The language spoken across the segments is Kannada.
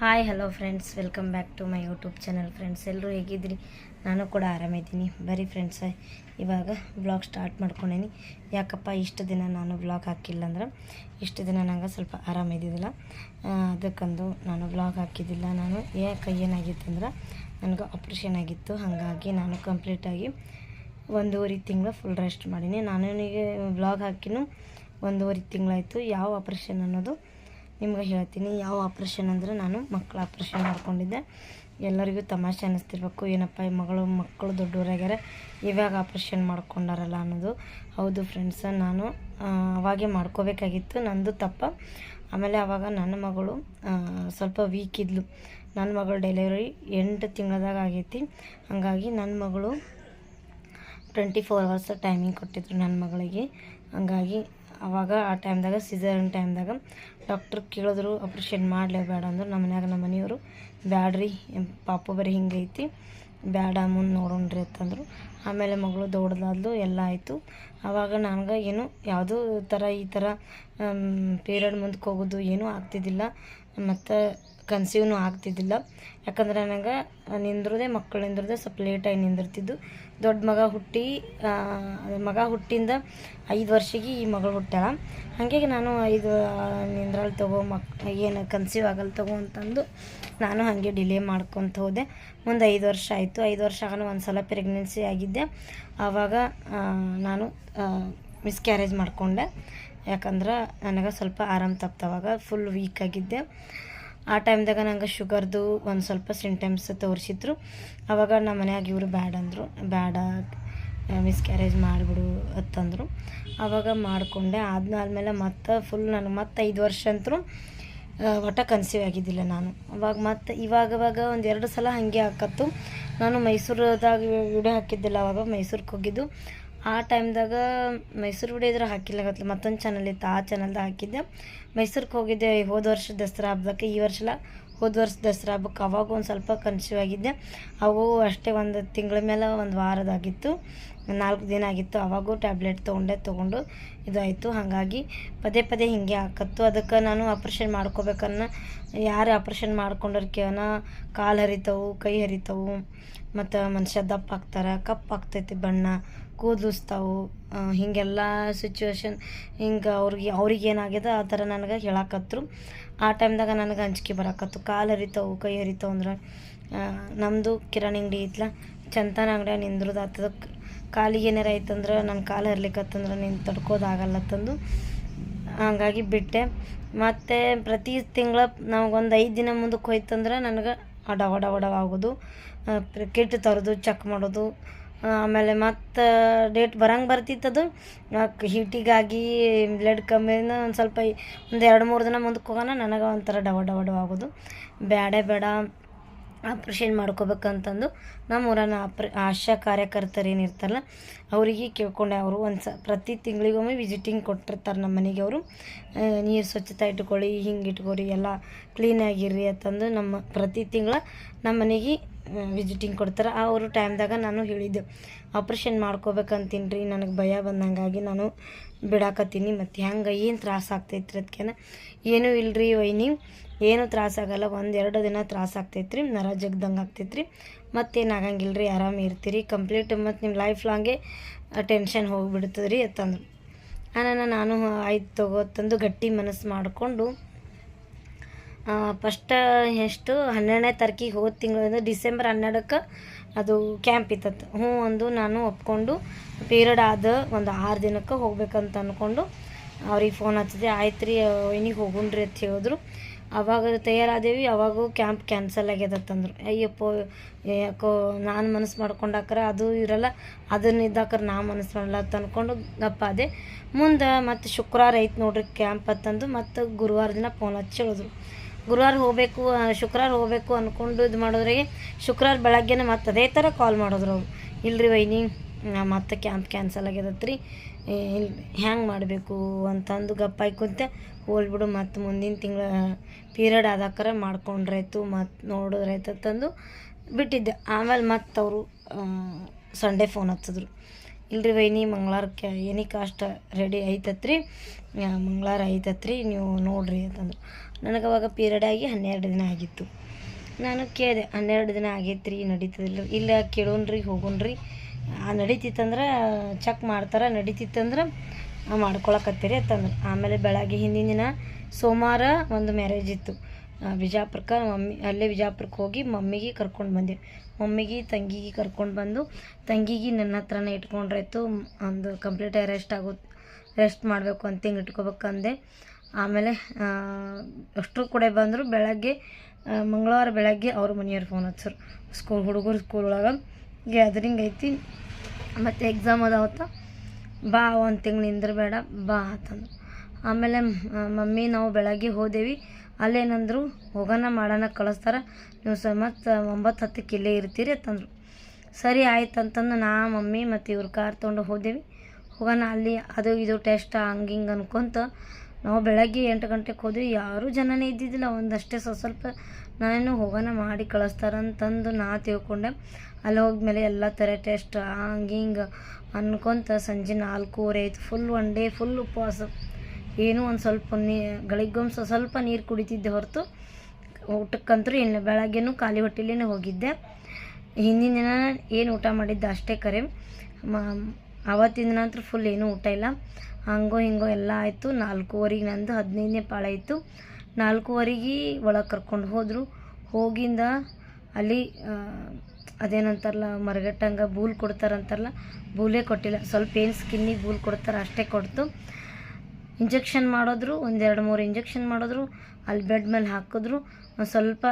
Hi hello friends welcome back to my YouTube channel friends ಎಲ್ಲರೂ ಹೇಗಿದ್ದೀರಿ? ನಾನು ಕೂಡ ಆರಾಮಿದ್ದೀನಿ ಬರಿ ಫ್ರೆಂಡ್ಸ್ ಇವಾಗ ಬ್ಲಾಗ್ ಸ್ಟಾರ್ಟ್ ಮಾಡ್ಕೊಂಡೇನಿ. ಯಾಕಪ್ಪ, ಇಷ್ಟು ದಿನ ನಾನು ಬ್ಲಾಗ್ ಹಾಕಿಲ್ಲ ಅಂದ್ರೆ ಇಷ್ಟು ದಿನ ನಂಗೆ ಸ್ವಲ್ಪ ಆರಾಮಿದ್ದಿದ್ದಿಲ್ಲ ಅದಕ್ಕಂದು ನಾನು ಬ್ಲಾಗ್ ಹಾಕಿದ್ದಿಲ್ಲ. ನಾನು ಯಾಕೆ ಏನಾಗಿತ್ತು ಅಂದ್ರೆ ನನಗೆ ಆಪ್ರೇಷನ್ ಆಗಿತ್ತು. ಹಾಗಾಗಿ ನಾನು ಕಂಪ್ಲೀಟಾಗಿ ಒಂದೂವರೆ ತಿಂಗಳು ಫುಲ್ ರೆಸ್ಟ್ ಮಾಡೀನಿ. ನಾನು ನನಗೆ ಬ್ಲಾಗ್ ಹಾಕಿನೂ ಒಂದೂವರೆ ತಿಂಗಳಾಯಿತು. ಯಾವ ಆಪ್ರೇಷನ್ ಅನ್ನೋದು ನಿಮ್ಗೆ ಹೇಳ್ತೀನಿ, ಯಾವ ಆಪ್ರೇಷನ್ ಅಂದರೆ ನಾನು ಮಕ್ಕಳ ಆಪ್ರೇಷನ್ ಮಾಡ್ಕೊಂಡಿದ್ದೆ. ಎಲ್ಲರಿಗೂ ತಮಾಷೆ ಅನ್ನಿಸ್ತಿರ್ಬೇಕು ಏನಪ್ಪ ಈ ಮಗಳು, ಮಕ್ಕಳು ದೊಡ್ಡವರಾಗ್ಯಾರ ಇವಾಗ ಆಪ್ರೇಷನ್ ಮಾಡ್ಕೊಂಡಾರಲ್ಲ ಅನ್ನೋದು. ಹೌದು ಫ್ರೆಂಡ್ಸ್ ನಾನು ಅವಾಗೆ ಮಾಡ್ಕೋಬೇಕಾಗಿತ್ತು, ನಂದು ತಪ್ಪ. ಆಮೇಲೆ ಆವಾಗ ನನ್ನ ಮಗಳು ಸ್ವಲ್ಪ ವೀಕ್ ಇದ್ಲು. ನನ್ನ ಮಗಳು ಡೆಲಿವರಿ ಎಂಟು ತಿಂಗಳದಾಗ ಆಗೈತಿ. ಹಾಗಾಗಿ ನನ್ನ ಮಗಳು ಟ್ವೆಂಟಿ ಫೋರ್ ಅವರ್ಸ್ ಟೈಮಿಂಗ್ ಕೊಟ್ಟಿದ್ರು ನನ್ನ ಮಗಳಿಗೆ. ಹಂಗಾಗಿ ಅವಾಗ ಆ ಟೈಮ್ದಾಗ ಸಿಸರಿನ್ ಟೈಮ್ದಾಗ ಡಾಕ್ಟ್ರ್ ಕೇಳಿದ್ರು ಆಪ್ರೇಷನ್ ಮಾಡಲೇ ಬೇಡ ಅಂದ್ರೆ. ನಮ್ಮ ಮನ್ಯಾಗ ನಮ್ಮ ಮನೆಯವರು, ಬ್ಯಾಡ್ರಿ, ಪಾಪು ಬರೀ ಹಿಂಗೈತಿ, ಬ್ಯಾಡ ಮುಂದೆ ನೋಡೋಣ್ರಿ ಅಂತಂದರು. ಆಮೇಲೆ ಮಗಳು ದೊಡ್ಡದಾದ್ಲು, ಎಲ್ಲ ಆಯಿತು. ಆವಾಗ ನನಗೆ ಏನು, ಯಾವುದೂ ಥರ ಈ ಥರ ಪೀರಿಯಡ್ ಮುಂದಕ್ಕೆ ಹೋಗೋದು ಏನೂ ಆಗ್ತಿದ್ದಿಲ್ಲ. ಮತ್ತು ಕನ್ಸೀವ್ನು ಆಗ್ತಿದ್ದಿಲ್ಲ. ಯಾಕಂದ್ರೆ ನನಗೆ ನಿಂದ್ರದೆ ಮಕ್ಕಳು ನಿಂದ್ರದೆ ಸ್ವಲ್ಪ ಲೇಟಾಗಿ ನಿಂದಿರ್ತಿದ್ದು. ದೊಡ್ಡ ಮಗ ಹುಟ್ಟಿ ಮಗ ಹುಟ್ಟಿಂದ ಐದು ವರ್ಷಕ್ಕೆ ಈ ಮಗಳು ಹುಟ್ಟಲ್ಲ ಹಾಗಾಗಿ ನಾನು ಐದು ನಿಂದ್ರಲ್ಲಿ ತಗೋ, ಮಕ್, ಏನು ಕನ್ಸೀವ್ ಆಗಲ್ಲ ತಗೋ ಅಂತಂದು ನಾನು ಹಾಗೆ ಡಿಲೇ ಮಾಡ್ಕೊತ ಹೋದೆ. ಮುಂದೆ ಐದು ವರ್ಷ ಆಯಿತು. ಐದು ವರ್ಷ ಆಗ ಒಂದು ಸಲ ಪ್ರೆಗ್ನೆನ್ಸಿ ಆಗಿದ್ದೆ. ಆವಾಗ ನಾನು ಮಿಸ್ಕ್ಯಾರೇಜ್ ಮಾಡಿಕೊಂಡೆ. ಯಾಕಂದ್ರೆ ನನಗೆ ಸ್ವಲ್ಪ ಆರಾಮ್ ತಪ್ತವಾಗ ಫುಲ್ ವೀಕ್ ಆಗಿದ್ದೆ. ಆ ಟೈಮ್ದಾಗ ನಂಗೆ ಶುಗರ್ದು ಒಂದು ಸ್ವಲ್ಪ ಸಿಂಟಮ್ಸ್ ತೋರಿಸಿದ್ರು. ಅವಾಗ ನಮ್ಮ ಮನ್ಯಾಗ ಇವರು ಬ್ಯಾಡ ಅಂದರು. ಬ್ಯಾಡ, ಮಿಸ್ಕ್ಯಾರೇಜ್ ಮಾಡಿಬಿಡು ಅಂತಂದರು. ಆವಾಗ ಮಾಡಿಕೊಂಡೆ. ಆದ್ಮೇಲೆ ಮತ್ತೆ ಫುಲ್ ನನಗೆ ಮತ್ತೆ ಐದು ವರ್ಷ ಅಂತರೂ ಒಟ್ಟ ಕನ್ಸೀವ್ ಆಗಿದ್ದಿಲ್ಲ ನಾನು. ಅವಾಗ ಮತ್ತೆ ಇವಾಗ ಅವಾಗ ಒಂದು ಎರಡು ಸಲ ಹಾಗೆ ಹಾಕತ್ತು. ನಾನು ಮೈಸೂರದಾಗ ವಿಡಿಯೋ ಹಾಕಿದ್ದಿಲ್ಲ, ಅವಾಗ ಮೈಸೂರಿಗೆ ಹೋಗಿದ್ದು. ಆ ಟೈಮ್ದಾಗ ಮೈಸೂರು ವಿಡಿಯೋ ಇದ್ರೆ ಹಾಕಿಲ್ಲ ಗೊತ್ತಿಲ್ಲ, ಮತ್ತೊಂದು ಚಾನಲ್ ಇತ್ತು, ಆ ಚಾನಲ್ದಾಗ ಹಾಕಿದ್ದೆ. ಮೈಸೂರಿಗೆ ಹೋಗಿದ್ದೆ ಹೋದ ವರ್ಷ ದಸರಾ ಹಬ್ಬಕ್ಕೆ, ಈ ವರ್ಷಲ ಹೋದ ವರ್ಷ ದಸರಾ ಹಬ್ಬಕ್ಕೆ ಅವಾಗ ಒಂದು ಸ್ವಲ್ಪ ಕನ್ಸ್ಯೂ ಆಗಿದ್ದೆ. ಅವು ಅಷ್ಟೇ ಒಂದು ತಿಂಗಳ ಮೇಲೆ ಒಂದು ವಾರದಾಗಿತ್ತು, ನಾಲ್ಕು ದಿನ ಆಗಿತ್ತು, ಅವಾಗೂ ಟ್ಯಾಬ್ಲೆಟ್ ತೊಗೊಂಡೆ, ತೊಗೊಂಡು ಇದಾಯಿತು ಹಾಗಾಗಿ ಪದೇ ಪದೇ ಹಿಂಗೆ ಹಾಕತ್ತು ಅದಕ್ಕೆ ನಾನು ಆಪ್ರೇಷನ್ ಮಾಡ್ಕೋಬೇಕನ್ನ, ಯಾರು ಆಪ್ರೇಷನ್ ಮಾಡ್ಕೊಂಡ್ರೆ ಕೇವನ ಕಾಲು ಹರಿತವು, ಕೈ ಹರಿತಾವು ಮತ್ತು ಮನುಷ್ಯ ದಪ್ಪ ಆಗ್ತಾರೆ, ಕಪ್ಪು ಆಗ್ತೈತಿ ಬಣ್ಣ, ಕೂದಲಿಸ್ತಾವು ಹೀಗೆಲ್ಲ ಸಿಚುವೇಶನ್ ಹಿಂಗೆ ಅವ್ರಿಗೆ ಅವ್ರಿಗೆ ಆ ಥರ ನನಗೆ ಹೇಳಾಕತ್ರು. ಆ ಟೈಮ್ದಾಗ ನನಗೆ ಅಂಜಿಕೆ ಬರಾಕತ್ತು. ಕಾಲು ಹರಿತಾವು, ಕೈ ಹರಿತಾವು ಅಂದ್ರೆ ನಮ್ಮದು ಕಿರಾಣಿ ಅಂಗಡಿ ಐತ್ಲ, ಚಂತನ ಅಂಗಡಿಯಾಗ ನಿಂದ್ರದು ಆತದ. ಕಾಲಿಗೆ ಏನಾರ ಆಯ್ತಂದ್ರೆ ನನ್ನ ಕಾಲು ಹರ್ಲಿಕ್ಕತ್ತಂದ್ರೆ ನೀನು ತಡ್ಕೋದಾಗಲ್ಲತ್ತಂದು ಹಂಗಾಗಿ ಬಿಟ್ಟೆ. ಮತ್ತು ಪ್ರತಿ ತಿಂಗಳ ನಮಗೊಂದು ಐದು ದಿನ ಮುಂದಕ್ಕೆ ಹೋಯ್ತಂದ್ರೆ ನನಗೆ ಡವ ಡವ ಡವ ಆಗೋದು ಕಿಟ್ ತರೋದು ಚೆಕ್ ಮಾಡೋದು ಆಮೇಲೆ ಮತ್ತು ಡೇಟ್ ಬರಂಗೆ ಬರ್ತಿತ್ತದು ಹೀಟಿಗಾಗಿ ಬ್ಲಡ್ ಕಮ್ಮಿನ ಒಂದು ಸ್ವಲ್ಪ ಒಂದು ಎರಡು ಮೂರು ದಿನ ಮುಂದಕ್ಕೆ ಹೋಗೋಣ, ನನಗೆ ಒಂಥರ ಡವ ಡವ ಡವ ಆಗೋದು. ಬೇಡೇ ಬೇಡ. ಆಪ್ರೇಷನ್ ಮಾಡ್ಕೋಬೇಕಂತಂದು ನಮ್ಮ ಊರನ್ನ ಆಪ್ರ, ಆಶಾ ಕಾರ್ಯಕರ್ತರು ಏನಿರ್ತಾರಲ್ಲ, ಅವರಿಗೆ ಕೇಳ್ಕೊಂಡೆ ಅವರು. ಒಂದು ಸ ಪ್ರತಿ ತಿಂಗಳಿಗೊಮ್ಮೆ ವಿಸಿಟಿಂಗ್ ಕೊಟ್ಟಿರ್ತಾರೆ ನಮ್ಮ ಮನೆಗೆ ಅವರು. ನೀರು ಸ್ವಚ್ಛತೆ ಇಟ್ಕೊಳ್ಳಿ, ಹಿಂಗೆ ಇಟ್ಕೊರಿ, ಎಲ್ಲ ಕ್ಲೀನಾಗಿರ್ರಿ ಅಂತಂದು ನಮ್ಮ ಪ್ರತಿ ತಿಂಗಳ ನಮ್ಮ ಮನೆಗೆ ವಿಸಿಟಿಂಗ್ ಕೊಡ್ತಾರೆ. ಆ, ಅವರು ಟೈಮ್ದಾಗ ನಾನು ಹೇಳಿದ್ದೆ, ಆಪ್ರೇಷನ್ ಮಾಡ್ಕೋಬೇಕಂತೀನಿ ರೀ ನನಗೆ ಭಯ ಬಂದಂಗಾಗಿ ನಾನು ಬಿಡಾಕತ್ತೀನಿ, ಮತ್ತು ಹೆಂಗೆ ಏನು ತ್ರಾಸ ಆಗ್ತೈತ್ರಿ ಅದಕ್ಕೇನ ಏನೂ ಇಲ್ರಿ ವೈನಿ, ಏನೂ ತ್ರಾಸಾಗಲ್ಲ ಒಂದೆರಡು ದಿನ ತ್ರಾಸ ಆಗ್ತೈತ್ರಿ, ನರ ಜಗ್ದಂಗೆ ಆಗ್ತೈತ್ರಿ. ಮತ್ತೇನು ಆಗಂಗಿಲ್ಲ ರೀ ಆರಾಮ ಇರ್ತೀರಿ ಕಂಪ್ಲೀಟ್ ಮತ್ತು ನಿಮ್ಮ ಲೈಫ್ ಲಾಂಗೇ ಟೆನ್ಷನ್ ಹೋಗಿಬಿಡ್ತದೆ ರೀ ಅಂತಂದ್ರು. ನಾನು ನಾನು ಆಯ್ತು ತಗೋ ತಂದು ಗಟ್ಟಿ ಮನಸ್ಸು ಮಾಡಿಕೊಂಡು ಫಸ್ಟ್ ಎಷ್ಟು ಹನ್ನೆರಡನೇ ತಾರೀಕಿಗೆ ಹೋದ ತಿಂಗಳಿಂದ ಡಿಸೆಂಬರ್ ಹನ್ನೆರಡಕ್ಕೆ ಅದು ಕ್ಯಾಂಪ್ ಇತ್ತತ್ತು ಹ್ಞೂ ಅಂದು ನಾನು ಒಪ್ಕೊಂಡು ಪೀರಿಯಡ್ ಆದ ಒಂದು ಆರು ದಿನಕ್ಕೆ ಹೋಗ್ಬೇಕಂತ ಅಂದ್ಕೊಂಡು ಅವ್ರಿಗೆ ಫೋನ್ ಹಚ್ಚಿದೆ. ಆಯ್ತು ರೀ ಇನ್ನಿಗೆ ಹೋಗುಣ್ರಿ ಅಂತ ಹೇಳಿದ್ರು. ಅವಾಗ ತಯಾರಾದೇವಿ ಅವಾಗೂ ಕ್ಯಾಂಪ್ ಕ್ಯಾನ್ಸಲ್ ಆಗ್ಯದತ್ತಂದ್ರು ಅಯ್ಯಪ್ಪ, ಯಾಕೋ ನಾನು ಮನಸ್ಸು ಮಾಡ್ಕೊಂಡಾಕ್ರೆ ಅದು ಇರಲ್ಲ, ಅದನ್ನ ಇದ್ದಾಕ್ರೆ ನಾ ಮನಸ್ಸು ಮಾಡಲ್ಲ ಅಂತ ಅಂದ್ಕೊಂಡು ಗಪ್ಪ ಅದೇ ಮುಂದೆ ಮತ್ತು ಶುಕ್ರವಾರ ಐತೆ ನೋಡ್ರಿ ಕ್ಯಾಂಪ್ ಅಂತಂದು ಮತ್ತು ಗುರುವಾರ ದಿನ ಫೋನ್ ಹಚ್ಚಿ ಹೇಳಿದ್ರು. ಗುರುವಾರ ಹೋಗಬೇಕು ಶುಕ್ರವಾರ ಹೋಗಬೇಕು ಅಂದ್ಕೊಂಡು ಇದು ಮಾಡೋದ್ರಾಗೆ ಶುಕ್ರವಾರ ಬೆಳಗ್ಗೆನೇ ಮತ್ತೆ ಅದೇ ಥರ ಕಾಲ್ ಮಾಡಿದ್ರು ಅವ್ರು. ಇಲ್ರಿ ವೈನಿ ಮತ್ತೆ ಕ್ಯಾಂಪ್ ಕ್ಯಾನ್ಸಲ್ ಆಗ್ಯದತ್ರಿ. ಇಲ್ಲಿ ಹ್ಯಾಂಗೆ ಮಾಡಬೇಕು ಅಂತಂದು ಗಪ್ಪಾಯ್ ಕುಂತೆ ಹೋಲ್ಬಿಡು ಮತ್ತು ಮುಂದಿನ ತಿಂಗಳ ಪೀರಿಯಡ್ ಆದಾಕರ ಮಾಡ್ಕೊಂಡ್ರಾಯ್ತು, ಮತ್ತು ನೋಡಿದ್ರಾಯ್ತು ಅಂತಂದು ಬಿಟ್ಟಿದ್ದೆ. ಆಮೇಲೆ ಮತ್ತು ಅವರು ಸಂಡೇ ಫೋನ್ ಹಚ್ಚಿದ್ರು. ಇಲ್ರಿ ವೈನಿ, ಮಂಗಳಾರಕ್ಕೆ ಏನಿ ಅಷ್ಟು ರೆಡಿ ಐತತ್ರಿ? ಮಂಗ್ಳಾರ ಐತತ್ರಿ, ನೀವು ನೋಡ್ರಿ ಅಂತಂದ್ರು. ನನಗೆ ಅವಾಗ ಪೀರಿಯಡ್ ಆಗಿ ಹನ್ನೆರಡು ದಿನ ಆಗಿತ್ತು. ನಾನು ಕೇಳಿದೆ, ಹನ್ನೆರಡು ದಿನ ಆಗೈತೆ ರೀ ನಡೀತದಿಲ್ಲ, ಇಲ್ಲ ಕೇಳೋಣ್ರಿ, ಹೋಗೋಣ್ರಿ. ಆ ನಡೀತಿತ್ತಂದ್ರೆ ಚೆಕ್ ಮಾಡ್ತಾರೆ, ನಡೀತಿತ್ತಂದ್ರೆ ಮಾಡ್ಕೊಳಕತ್ತೀರಿ ಅಂತಂದ್ರೆ. ಆಮೇಲೆ ಬೆಳಗ್ಗೆ ಹಿಂದಿನ ದಿನ ಸೋಮವಾರ ಒಂದು ಮ್ಯಾರೇಜ್ ಇತ್ತು. ಬಿಜಾಪುರಕ್ಕೆ ಮಮ್ಮಿ, ಅಲ್ಲೇ ಬಿಜಾಪುರಕ್ಕೆ ಹೋಗಿ ಮಮ್ಮಿಗೆ ಕರ್ಕೊಂಡು ಬಂದೆ. ಮಮ್ಮಿಗೆ, ತಂಗಿಗೆ ಕರ್ಕೊಂಡು ಬಂದು, ತಂಗಿಗೆ ನನ್ನ ಹತ್ರನೇ ಇಟ್ಕೊಂಡ್ರಾಯ್ತು ಒಂದು ಕಂಪ್ಲೀಟ್ ರೆಸ್ಟ್ ಆಗೋ ರೆಸ್ಟ್ ಮಾಡಬೇಕು ಅಂತ ಹಿಂಗೆ ಇಟ್ಕೋಬೇಕಂದೆ. ಆಮೇಲೆ ಅಷ್ಟು ಕೂಡ ಬಂದರು ಬೆಳಗ್ಗೆ ಮಂಗಳವಾರ ಬೆಳಗ್ಗೆ ಅವ್ರ ಮನೆಯವ್ರು ಫೋನ್ ಹಚ್ಚರು. ಸ್ಕೂಲ್ ಹುಡುಗರು ಸ್ಕೂಲ್ ಒಳಗೆ ಗ್ಯಾದರಿಂಗ್ ಐತಿ. ಮತ್ತು ಎಕ್ಸಾಮ್ ಅದಾವತ್ತ. ಬಾ ಒಂದು ತಿಂಗಳು ನಿಂದ್ರಬೇಡ, ಬಾ ಅಂತಂದ್ರು. ಆಮೇಲೆ ಮಮ್ಮಿ ನಾವು ಬೆಳಗ್ಗೆ ಹೋದೇವಿ. ಅಲ್ಲೇನಂದ್ರು, ಹೋಗೋಣ ಮಾಡೋಣ ಕಳಿಸ್ತಾರೆ. ನೀವು ಸ, ಮತ್ತು ಒಂಬತ್ತು ಹತ್ತಕ್ಕೆ ಇಲ್ಲೇ ಇರ್ತೀರಿ ಅಂತಂದರು. ಸರಿ ಆಯ್ತು ಅಂತಂದು ನಾ, ಮಮ್ಮಿ ಮತ್ತು ಇವ್ರ ಕಾರ್ ತೊಗೊಂಡು ಹೋದೇವಿ. ಹೋಗೋಣ ಅಲ್ಲಿ, ಅದು ಇದು ಟೆಸ್ಟ್ ಹಂಗೆ ಹಿಂಗೆ ಅನ್ಕೊಂತ ನಾವು ಬೆಳಗ್ಗೆ ಎಂಟು ಗಂಟೆಗೆ ಹೋದ್ವಿ ಯಾರೂ ಜನನೇ ಇದ್ದಿದ್ದಿಲ್ಲ. ಒಂದಷ್ಟೇ ಸ್ವಲ್ಪ ಸ್ವಲ್ಪ ನಾನೇನು ಹೋಗೋಣ ಮಾಡಿ ಕಳಿಸ್ತಾರಂತಂದು ನಾ ತಿಳ್ಕೊಂಡೆ. ಅಲ್ಲಿ ಹೋದ್ಮೇಲೆ ಎಲ್ಲ ಥರ ಟೆಸ್ಟ್ ಹಂಗೆ ಹಿಂಗೆ ಅನ್ಕೊಂತ ಸಂಜೆ ನಾಲ್ಕೂವರೆ ಆಯ್ತು. ಫುಲ್ ಒನ್ ಡೇ ಫುಲ್ ಉಪವಾಸ. ಏನೂ ಒಂದು ಸ್ವಲ್ಪ ನೀ ಗಳಿಗೊಮ್ಮೆ ಸ್ವಲ್ಪ ಸ್ವಲ್ಪ ನೀರು ಕುಡಿತಿದ್ದೆ ಹೊರತು. ಊಟಕ್ಕಂತೂ ಇಲ್ಲ ಬೆಳಗ್ಗೆನೂ ಖಾಲಿ ಹೊಟ್ಟೆಲೇ ಹೋಗಿದ್ದೆ. ಹಿಂದಿನ ದಿನ ಏನು ಊಟ ಮಾಡಿದ್ದೆ ಅಷ್ಟೇ ಕರೆ. ಆವತ್ತಿನ ಅಂತೂ ಫುಲ್ ಏನೂ ಊಟ ಇಲ್ಲ. ಹಂಗೋ ಹಿಂಗೋ ಎಲ್ಲ ಆಯಿತು. ನಾಲ್ಕೂವರೆಗೆ ನಂದು ಹದಿನೈದನೇ ಪಾಳ ಇತ್ತು ನಾಲ್ಕೂವರೆಗೆ ಒಳಗೆ ಕರ್ಕೊಂಡು ಹೋದರು. ಹೋಗಿಂದ ಅಲ್ಲಿ ಅದೇನಂತಾರಲ್ಲ, ಮರಗಟ್ಟಂಗೆ ಬೂಲ್ ಕೊಡ್ತಾರಂತಾರಲ್ಲ, ಬೂಲೇ ಕೊಟ್ಟಿಲ್ಲ. ಸ್ವಲ್ಪ ಏನು ಸ್ಕಿನ್ನಿಗೆ ಬೂಲ್ ಕೊಡ್ತಾರೆ ಅಷ್ಟೇ ಕೊಡ್ತು. ಇಂಜೆಕ್ಷನ್ ಮಾಡಿದ್ರು. ಒಂದೆರಡು ಮೂರು ಇಂಜೆಕ್ಷನ್ ಮಾಡಿದ್ರು. ಅಲ್ಲಿ ಬೆಡ್ ಮೇಲೆ ಹಾಕಿದ್ರು. ಒಂದು ಸ್ವಲ್ಪ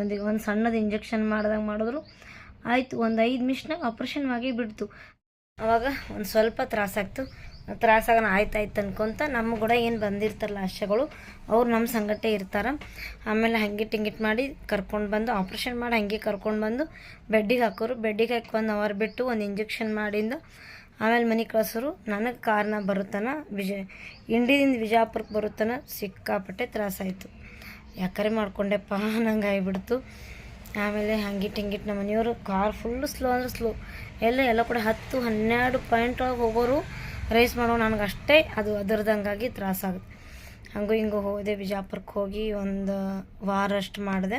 ಒಂದು ಒಂದು ಸಣ್ಣದು ಇಂಜೆಕ್ಷನ್ ಮಾಡ್ದಂಗೆ ಮಾಡಿದ್ರು. ಆಯಿತು, ಒಂದು ಐದು ನಿಮಿಷನಾಗ ಆಪ್ರೇಷನ್ ಆಗಿ ಬಿಡ್ತು. ಅವಾಗ ಒಂದು ಸ್ವಲ್ಪ ತ್ರಾಸಾಗ್ತು ತ್ರಾಸಾಗೋಣ ಆಯ್ತು ಆಯ್ತು ಅನ್ಕೊಂತ ನಮ್ಮ ಕೂಡ ಏನು ಬಂದಿರ್ತಾರಲ್ಲ ಆಶೆಗಳು, ಅವ್ರು ನಮ್ಮ ಸಂಗಟೆ ಇರ್ತಾರೆ. ಆಮೇಲೆ ಹಂಗೆ ಟಿಂಗಿಟ್ ಮಾಡಿ ಕರ್ಕೊಂಡು ಬಂದು ಆಪ್ರೇಷನ್ ಮಾಡಿ ಹಂಗೆ ಕರ್ಕೊಂಡು ಬಂದು, ಬೆಡ್ಡಿಗೆ ಹಾಕೋರು. ಬೆಡ್ಡಿಗೆ ಹಾಕಿ ಒಂದು ಅವರ್ ಬಿಟ್ಟು ಒಂದು ಇಂಜೆಕ್ಷನ್ ಮಾಡಿಂದು, ಆಮೇಲೆ ಮನೆ ಕಳ್ಸೋರು. ನನಗೆ ಕಾರಣ ಬರುತ್ತಾನ ವಿಜಯ ಇಂಡಿಯಿಂದ ವಿಜಯಪುರಕ್ಕೆ ಬರುತ್ತಾನ ಸಿಕ್ಕಾಪಟ್ಟೆ ತ್ರಾಸಾಯಿತು ಯಾಕರೆ ಮಾಡ್ಕೊಂಡೆಪ್ಪ? ನಂಗೆ ಆಗಿಬಿಡ್ತು. ಆಮೇಲೆ ಹಂಗಿಟ್ಟು ಹಿಂಗಿಟ್ಟು ನಮ್ಮ ಮನೆಯವರು ಕಾರ್ ಫುಲ್ಲು ಸ್ಲೋ ಅಂದ್ರೆ ಸ್ಲೋ ಎಲ್ಲ ಎಲ್ಲ ಕೂಡ ಹತ್ತು, ಹನ್ನೆರಡು ಪಾಯಿಂಟ್ ಒಳಗೆ ಹೋಗೋರು ರೈಸ್ ಮಾಡೋ ನನಗೆ ಅಷ್ಟೇ ಅದು ಅದರದಂಗಾಗಿ ತ್ರಾಸಾಗುತ್ತೆ ಹಂಗೂ ಹಿಂಗೂ ಹೋದೆ ಬಿಜಾಪುರಕ್ಕೆ ಹೋಗಿ ಒಂದು ವಾರ ಅಷ್ಟು ಮಾಡಿದೆ.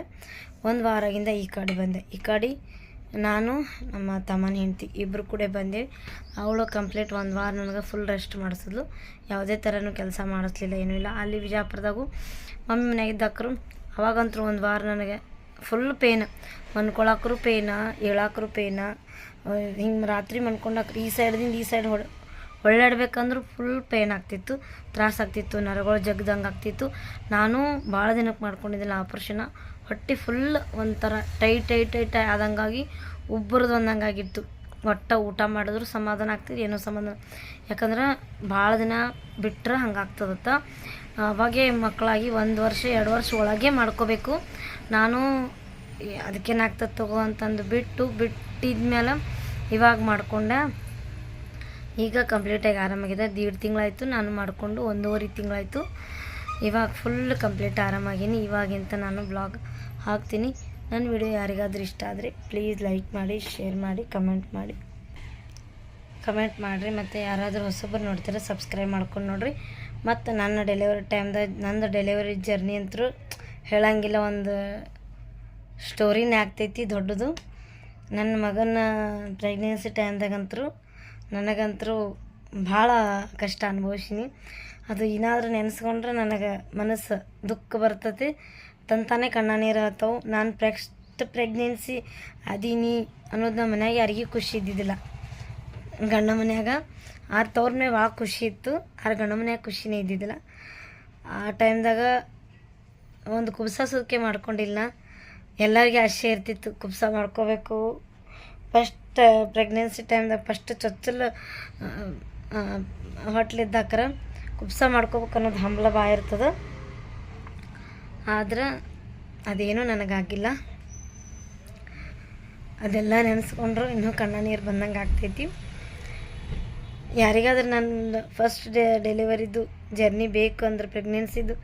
ಒಂದು ವಾರಾಗಿಂದ ಈ ಕಡೆ ಬಂದೆ. ಈ ಕಡೆ ನಾನು, ನಮ್ಮ ತಮ್ಮನ ಹೆಂಡತಿ ಇಬ್ಬರು ಕೂಡ ಬಂದೇವಿ ಅವಳು ಕಂಪ್ಲೀಟ್ ಒಂದು ವಾರ ನನಗೆ ಫುಲ್ ರೆಸ್ಟ್ ಮಾಡಿಸಿದ್ಲು. ಯಾವುದೇ ಥರನೂ ಕೆಲಸ ಮಾಡಿಸ್ಲಿಲ್ಲ, ಏನೂ ಇಲ್ಲ. ಅಲ್ಲಿ ಬಿಜಾಪುರದಾಗೂ ಮಮ್ಮಿ ಮನೆಗಿದ್ದಕ್ಕರು ಅವಾಗಂತರೂ ಅವಾಗಂತೂ ಒಂದು ವಾರ ನನಗೆ ಫುಲ್ ಪೇನ್ ಮನ್ಕೊಳಕ್ರು ಪೇನ ಹೇಳಾಕ್ರು ಪೇನ ಹಿಂಗೆ ರಾತ್ರಿ ಮನ್ಕೊಂಡಾಕ್ರಿ ಈ ಸೈಡ್ದಿಂದ ಈ ಸೈಡ್ ಹೊಡ್ ಒಳ್ಳಾಡ್ಬೇಕಂದ್ರೂ ಫುಲ್ ಪೇನ್ ಆಗ್ತಿತ್ತು, ತ್ರಾಸ ಆಗ್ತಿತ್ತು, ನರಗಳು ಜಗ್ದಂಗೆ ಆಗ್ತಿತ್ತು. ನಾನು ಭಾಳ ದಿನಕ್ಕೆ ಮಾಡ್ಕೊಂಡಿದ್ದಿಲ್ಲ ಆಪ್ರೇಷನ ಹೊಟ್ಟೆ ಫುಲ್ ಒಂಥರ ಟೈಟ್ ಟೈಟ್ ಟೈಟ್ ಆದಂಗಾಗಿ ಉಬ್ಬರದು ಒಂದಂಗಾಗಿತ್ತು. ಒಟ್ಟು ಊಟ ಮಾಡಿದ್ರು ಸಮಾಧಾನ ಆಗ್ತಿತ್ತು, ಏನೋ ಸಮಾಧಾನ ಯಾಕಂದ್ರೆ ಭಾಳ ದಿನ ಬಿಟ್ಟರೆ ಹಂಗಾಗ್ತದತ್ತ. ಅವಾಗೆ ಮಕ್ಕಳಾಗಿ ಒಂದು ವರ್ಷ, ಎರಡು ವರ್ಷ ಒಳಗೆ ಮಾಡ್ಕೋಬೇಕು. ನಾನು ಅದಕ್ಕೇನಾಗ್ತದೆ ತಗೋ ಅಂತಂದು ಬಿಟ್ಟು ಬಿಟ್ಟಿದ ಮೇಲೆ ಇವಾಗ ಮಾಡಿಕೊಂಡೆ. ಈಗ ಕಂಪ್ಲೀಟಾಗಿ ಆರಾಮಾಗಿದೆ. ದೀಡ್ ತಿಂಗಳಾಯಿತು, ನಾನು ಮಾಡಿಕೊಂಡು ಒಂದೂವರೆ ತಿಂಗಳಾಯಿತು. ಇವಾಗ ಫುಲ್ ಕಂಪ್ಲೀಟ್ ಆರಾಮಾಗೀನಿ. ಇವಾಗಿಂತ ನಾನು ಬ್ಲಾಗ್ ಹಾಕ್ತೀನಿ. ನನ್ನ ವಿಡಿಯೋ ಯಾರಿಗಾದ್ರೂ ಇಷ್ಟ ಆದರೆ ಪ್ಲೀಸ್ ಲೈಕ್ ಮಾಡಿ ಶೇರ್ ಮಾಡಿ ಕಮೆಂಟ್ ಮಾಡಿ. ಕಮೆಂಟ್ ಮಾಡಿರಿ. ಮತ್ತು ಯಾರಾದರೂ ಹೊಸಬರು ನೋಡ್ತಾರೆ ಸಬ್ಸ್ಕ್ರೈಬ್ ಮಾಡ್ಕೊಂಡು ನೋಡಿರಿ. ಮತ್ತು ನನ್ನ ಡೆಲಿವರಿ ಟೈಮ್ದಾಗ ನಂದು ಡೆಲಿವರಿ ಜರ್ನಿ ಅಂತೂ ಹೇಳಂಗಿಲ್ಲ, ಒಂದು ಸ್ಟೋರಿನೇ ಆಗ್ತೈತಿ ದೊಡ್ಡದು. ನನ್ನ ಮಗನ ಪ್ರೆಗ್ನೆನ್ಸಿ ಟೈಮ್ದಾಗಂತರೂ ನನಗಂತರೂ ಭಾಳ ಕಷ್ಟ ಅನುಭವಿಸೀನಿ. ಅದು ಏನಾದರೂ ನೆನೆಸ್ಕೊಂಡ್ರೆ ನನಗೆ ಮನಸ್ಸು ದುಃಖ ಬರ್ತತಿ. ತಂತಾನೆ ಕಣ್ಣ ನೀರು ಆಗ್ತಾವೆ ನಾನು ಪ್ರೆಕ್ಸ್ಟ್ ಪ್ರೆಗ್ನೆನ್ಸಿ ಅದೀನಿ ಅನ್ನೋದು ನಮ್ಮ ಮನ್ಯಾಗ ಯಾರಿಗೂ ಖುಷಿ ಇದ್ದಿದ್ದಿಲ್ಲ. ಗಂಡ ಮನ್ಯಾಗ ಆರು ತವ್ರ ಮೇಲೆ ಭಾಳ ಖುಷಿ ಇತ್ತು. ಆರು ಗಂಡ ಮನ್ಯಾಗ ಖುಷಿನೇ ಇದ್ದಿದ್ದಿಲ್ಲ. ಆ ಟೈಮ್ದಾಗ ಒಂದು ಕುಬ್ಸ ಸುಕ್ಕೆ ಮಾಡ್ಕೊಂಡಿಲ್ಲ. ಎಲ್ಲರಿಗೆ ಆಸೆ ಇರ್ತಿತ್ತು, ಕುಬ್ಸ ಮಾಡ್ಕೋಬೇಕು. ಫಸ್ಟ್ ಪ್ರೆಗ್ನೆನ್ಸಿ ಟೈಮ್ದಾಗ ಫಸ್ಟ್ ಚೊಚ್ಚಲು ಹೊಟ್ಲಿದ್ದಾಕರ ಕುಬ್ಸ ಮಾಡ್ಕೋಬೇಕು ಅನ್ನೋದು ಹಂಬಲ ಭಾಳ ಇರ್ತದೆ. ಆದ್ರೆ ಅದೇನು ನನಗಾಗಿಲ್ಲ. ಅದೆಲ್ಲ ನೆನೆಸ್ಕೊಂಡ್ರು, ಇನ್ನೂ ಕಣ್ಣ ನೀರು ಬಂದಂಗೆ ಆಗ್ತೈತಿ. ಯಾರಿಗಾದ್ರೂ ನನ್ನ ಫಸ್ಟ್ ಡೆ ಡೆಲಿವರಿದು ಜರ್ನಿ ಬೇಕು ಅಂದ್ರೆ ಪ್ರೆಗ್ನೆನ್ಸಿದು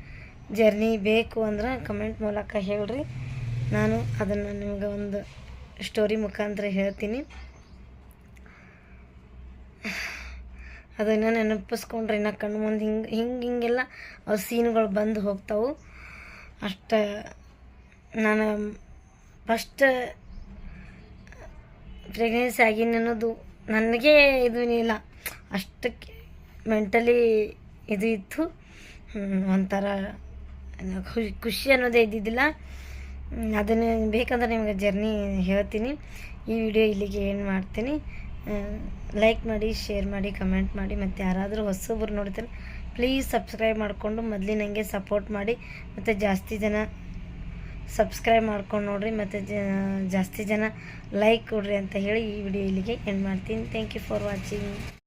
ಜರ್ನಿ ಬೇಕು ಅಂದ್ರೆ ಕಮೆಂಟ್ ಮೂಲಕ ಹೇಳ್ರಿ. ನಾನು ಅದನ್ನು ನಿಮ್ಗೆ ಒಂದು ಸ್ಟೋರಿ ಮುಖಾಂತರ ಹೇಳ್ತೀನಿ. ಅದನ್ನು ನೆನಪಿಸ್ಕೊಂಡ್ರೆ ನಾ ಕಣ್ಣು ಮುಂದೆ ಹಿಂಗೆ ಹಿಂಗೆ, ಹಿಂಗೆಲ್ಲ ಅವು ಸೀನ್ಗಳು ಬಂದು ಹೋಗ್ತಾವೆ. ಅಷ್ಟು ನಾನು ಫಸ್ಟ್ ಪ್ರೆಗ್ನೆನ್ಸಿ ಆಗಿನ ಅನ್ನೋದು ನನಗೆ ಇದು ಇಲ್ಲ ಅಷ್ಟಕ್ಕೆ ಮೆಂಟಲಿ ಇದು ಇತ್ತು. ಒಂಥರ ಖುಷಿ ಖುಷಿ ಅನ್ನೋದೇ ಇದ್ದಿದ್ದಿಲ್ಲ. ಅದನ್ನು ಬೇಕಂದ್ರೆ ನಿಮಗೆ ಜರ್ನಿ ಹೇಳ್ತೀನಿ. ಈ ವಿಡಿಯೋ ಇಲ್ಲಿಗೆ ಏನು ಮಾಡ್ತೀನಿ. ಲೈಕ್ ಮಾಡಿ ಶೇರ್ ಮಾಡಿ ಕಮೆಂಟ್ ಮಾಡಿ, ಮತ್ತು ಯಾರಾದರೂ ಹೊಸಬ್ರು ನೋಡ್ತಾರೆ ಪ್ಲೀಸ್ ಸಬ್ಸ್ಕ್ರೈಬ್ ಮಾಡಿಕೊಂಡು ನನಗೆ ಸಪೋರ್ಟ್ ಮಾಡಿ, ಮತ್ತು ಜಾಸ್ತಿ ಜನ ಸಬ್ಸ್ಕ್ರೈಬ್ ಮಾಡ್ಕೊಂಡು ನೋಡಿರಿ, ಮತ್ತು ಜಾಸ್ತಿ ಜನ ಲೈಕ್ ಕೊಡ್ರಿ ಅಂತ ಹೇಳಿ ಈ ವಿಡಿಯೋ ಇಲ್ಲಿಗೆ ಎಂಡ್ ಮಾಡ್ತೀನಿ. Thank you for watching